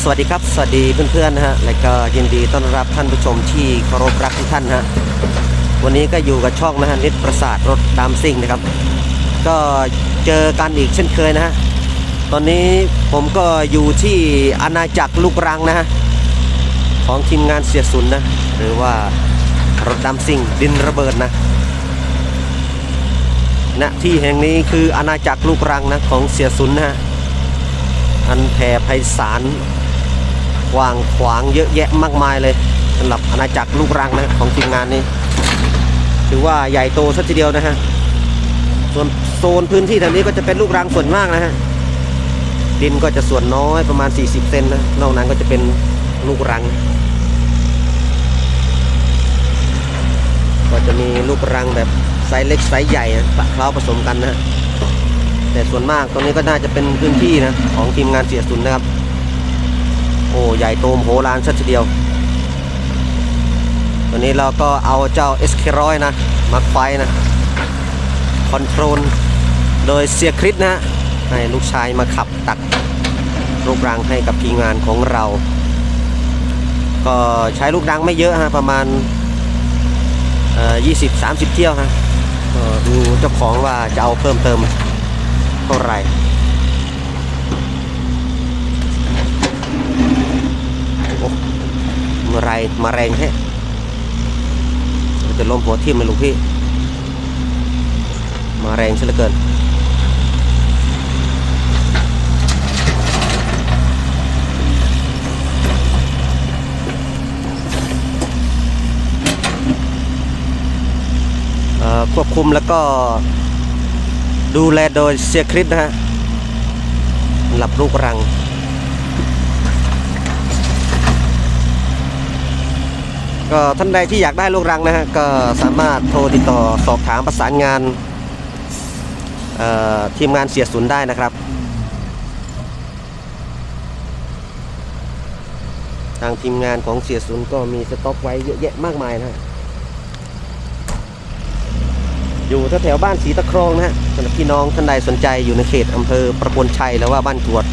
สวัสดีครับ สวัสดีเพื่อนๆนะฮะ และก็ยินดีต้อนรับท่านผู้ชมที่เคารพรักทุกท่านนะฮะ วันนี้ก็อยู่กับช่องนะฮะนิดประสาทรถตามซิ่งนะครับ ก็เจอกันอีกเช่นเคยนะฮะ ตอนนี้ผมก็อยู่ที่อาณาจักรลูกรังนะฮะ ของทีมงานเสียสุนนะ หรือว่ารถดำซิ่งดินระเบิดนะณที่แห่งนี้คืออาณาจักรลูกรังนะของเสียสุนนะฮะ อันแผ่ไพศาลกว้างขวางเยอะแยะมากมายเลยสำหรับอาณาจักรลูกรังนะของทีมงานนี้ถือว่าใหญ่โตสักทีเดียวนะฮะส่วนโซนพื้นที่แถวนี้ก็จะเป็นลูกรังส่วนมากนะฮะดินก็จะส่วนน้อยประมาณ 40 เซนนะนอกนั้นก็จะเป็นลูกรัง ก็จะมีลูกรังแบบไซส์เล็กไซส์ใหญ่นะปะเคล้าผสมกันนะฮะ แต่ส่วนมากตรงนี้ก็น่าจะเป็นพื้นที่นะของทีมงานเสียสุนนะครับ โอ้ใหญ่โตมโหฬารสักทีเดียวตัวนี้เราก็เอาเจ้า s k 1 0 0นะมาไฟนะคอนโทรลโดยเสียคริสนะให้ลูกชายมาขับตักลูกรังให้กับทีมงานของเรา ก็ใช้ลูกรังไม่เยอะฮะประมาณเอ่อ20-30 เที่ยวฮะดูเจ้าของว่าจะเอาเพิ่มเติม เท่าไหร่โอ้ มาไรมาแรงแท้จะล้มหัวทิ่มเลยลูกพี่ มาแรงซะเหลือเกินเอ่อควบคุมแล้วก็ดูแลโดยเสียคริสนะฮะหลับลูกรัง ก็ท่านใดที่อยากได้ลูกรังนะฮะก็สามารถโทรติดต่อสอบถามประสานงานทีมงานเสียศูนย์ได้นะครับ ทางทีมงานของเสียศูนย์ก็มีสต็อกไว้เยอะแยะมากมายนะฮะอยู่แถวๆบ้านศรีตะครองนะฮะสำหรับพี่น้องท่านใดสนใจอยู่ในเขตอำเภอประพลชัยหรือว่าบ้านกรวด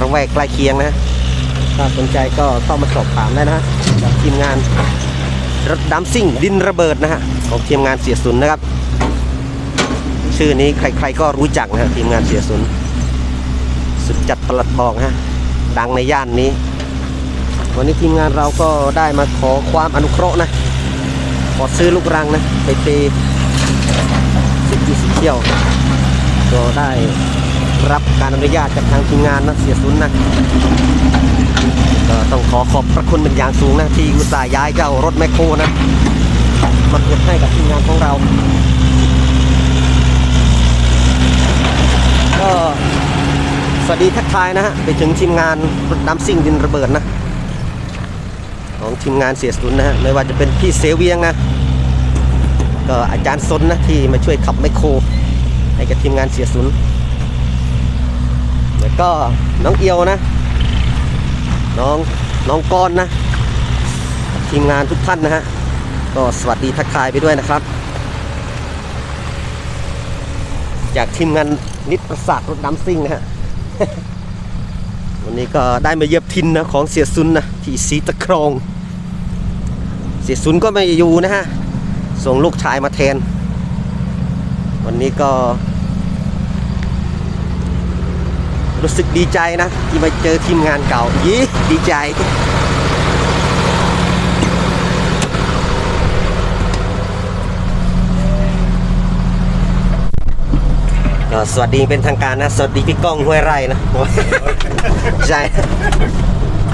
ระแวกใกล้เคียงนะถ้าสนใจก็เข้ามาสอบถามได้นะฮะจากทีมงาน รถดำซิ่งดินระเบิดนะฮะของทีมงานเสียสุนนะครับ ชื่อนี้ใครๆก็รู้จักนะฮะทีมงานเสียสุน สุดจัดประหลัดบอกฮะดังในย่านนี้ วันนี้ทีมงานเราก็ได้มาขอความอนุเคราะห์นะขอซื้อลูกรังนะไปเปสิบยี่สิบเที่ยว ก็ได้รับการอนุญาตจากทางทีมงานนะเสียสุนนะ ต้องขอขอบพระคุณเป็นอย่างสูงนะที่อุตส่าห์ย้ายเจ้ารถแมคโครนะมาเก็บให้กับทีมงานของเรา ก็สวัสดีทักทายนะฮะไปถึงทีมงานรถน้ำซิ่งดินระเบิดนะ ของทีมงานเสียสุนนะฮะไม่ว่าจะเป็นพี่เสเวียงนะก็อาจารย์ซนนะที่มาช่วยขับไมคโครให้กับทีมงานเสียสุนแล้วก็น้องเอียวนะ น้องน้องกอนนะ ทีมงานทุกท่านนะฮะก็สวัสดีทักทายไปด้วยนะครับ จากทีมงานนิดประสาทรถดำซิ่งนะฮะวันนี้ก็ได้มาเยียบทินนะของเสียสุนนะที่สีตะครอง เสียสุนก็ไม่อยู่นะฮะส่งลูกชายมาแทน วันนี้ก็ รู้สึกดีใจนะ ที่มาเจอทีมงานเก่ายี่ดีใจก็สวัสดีเป็นทางการนะ สวัสดีพี่ก้องห้วยไร่นะใช่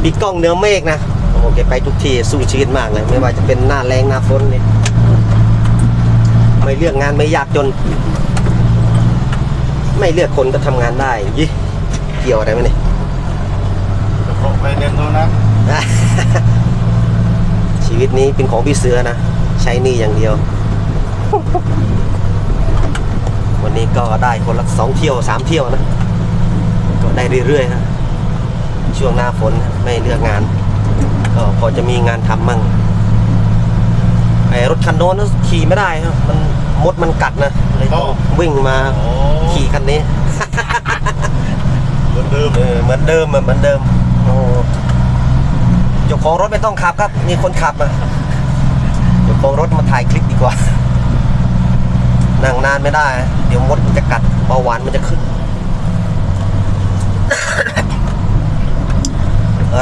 พี่ก้องเนื้อเมฆนะโอ้แกไปทุกที่สู้ชีวิตมากเลย ไม่ว่าจะเป็นหน้าแรงหน้าฝนเนี่ยไม่เลือกงานไม่ยากจน ไม่เลือกคนก็ทำงานได้ยี่ เกี่ยวอะไรไหมเนี่ยจะโปะไปเดินโน่นนะชีวิตนี้เป็นของพี่เสือนะ ใช้หนี่อย่างเดียว วันนี้ก็ได้คนละสองเที่ยวสามเที่ยวนะ ก็ได้เรื่อยๆฮะช่วงหน้าฝนไม่เลือกงาน ก็พอจะมีงานทำมั่งไอ้รถคันโน้นขี่ไม่ได้ครับมันมดมันกัดนะเลยต้องวิ่งมาโอ้ขี่คันนี้ เหมือนเดิมเออเหมือนเดิมอะเหมือนเดิมโอ้เจ้าของรถไม่ต้องขับครับนี่คนขับอะเจ้าของรถมาถ่ายคลิปดีกว่า นั่งนานไม่ได้ เดี๋ยวมดมันจะกัดเบาหวานมันจะขึ้น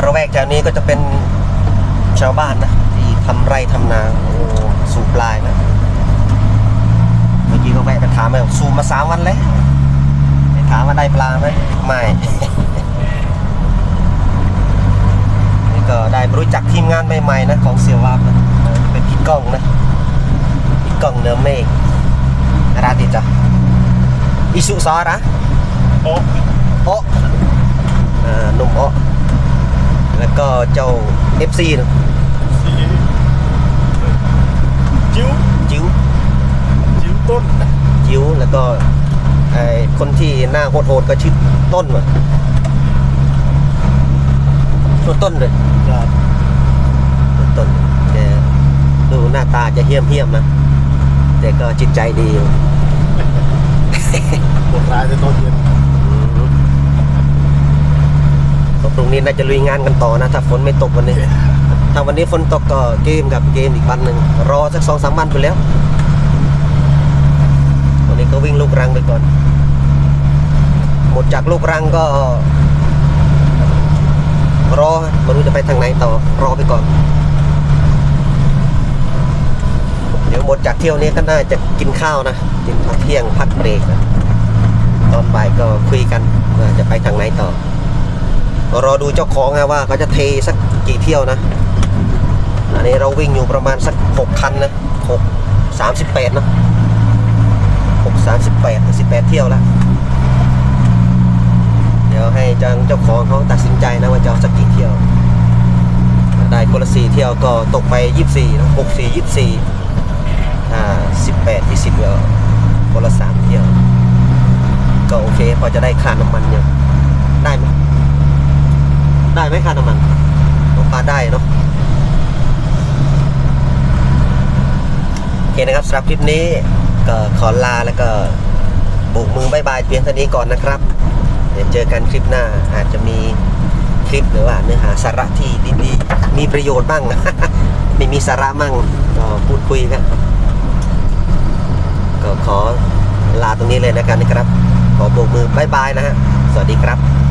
ระแวกแถวนี้ก็จะเป็นชาวบ้านนะที่ทำไร่ทำนาโอ้สู่ปลายนะเมื่อกี้ก็แวะไปถามไปสูบมาสามวันแล้ว ถามว่าได้ปลาไหมไม่ นี่ก็ได้รู้จักทีมงานใหม่ๆนะของเสียวาบนะเป็นพี่ก้องนะพี่ก้องเนื้อเมฆราติจ้ะอิสุซอระโอ้โอะอ่าหนุ่มโอะแล้วก็เจ้า FC นะสีจิ้วจิ๋วจิ้วต้นจิ๋วแล้วก็ไอ้ คนที่หน้าโหดๆก็ชื่อต้นว่ะต้นต้นเลยครับต้นต้นแกดูหน้าตาจะเหี้ยมเหี้ยมๆนะแต่ก็จิตใจดีอยู่ปวดร้ายจะตอนเย็นอืมก็พรุ่งนี้น่าจะลุยงานกันต่อนะ ถ้าฝนไม่ตกวันนี้ ถ้าวันนี้ฝนตกก็เกมกับเกมอีกวันหนึ่งรอสักสองสามวันไปแล้ววันนี้ก็วิ่งลูกรังไปก่อน หมดจากลูกรังก็รอไม่รู้จะไปทางไหนต่อรอไปก่อน เดี๋ยวหมดจากเที่ยวนี้ก็น่าจะกินข้าวนะกินพักเที่ยงพักเบรกนะตอนบ่ายก็คุยกันว่าจะไปทางไหนต่อ รอดูเจ้าของนะว่าเขาจะเทสักกี่เที่ยวนะอันนี้เราวิ่งอยู่ประมาณสักหกคันนะหกสามสิบแปดนะหกสามสิบแปดสิบแปดเที่ยวแล้ว เดี๋ยวให้จังเจ้าของเขาตัดสินใจนะว่าจะเอาสักกี่เที่ยว ได้คนละสี่เที่ยวก็ตกไปยี่สี่นะหกสี่ยี่สี่อ่าสิบแปดยี่สิบก็คนละสามเที่ยว ก็โอเค พอจะได้ค่าน้ำมันยู่ได้ไหมได้ไหมค่าน้ำมันผมพาได้เนาะโอเคนะครับสำหรับคลิปนี้ก็ขอลาแล้วก็โบกมือบายบายเพียงเท่านี้ก่อนนะครับ เดี๋ยวเจอกันคลิปหน้าอาจจะมีคลิปหรือว่าเนื้อหาสาระที่ดีๆ มีประโยชน์บ้างไม่มีสาระมั่งก็พูดคุยกันก็ขอลาตรงนี้เลยนะครับนะครับ ขอโบกมือบายบายนะฮะ สวัสดีครับ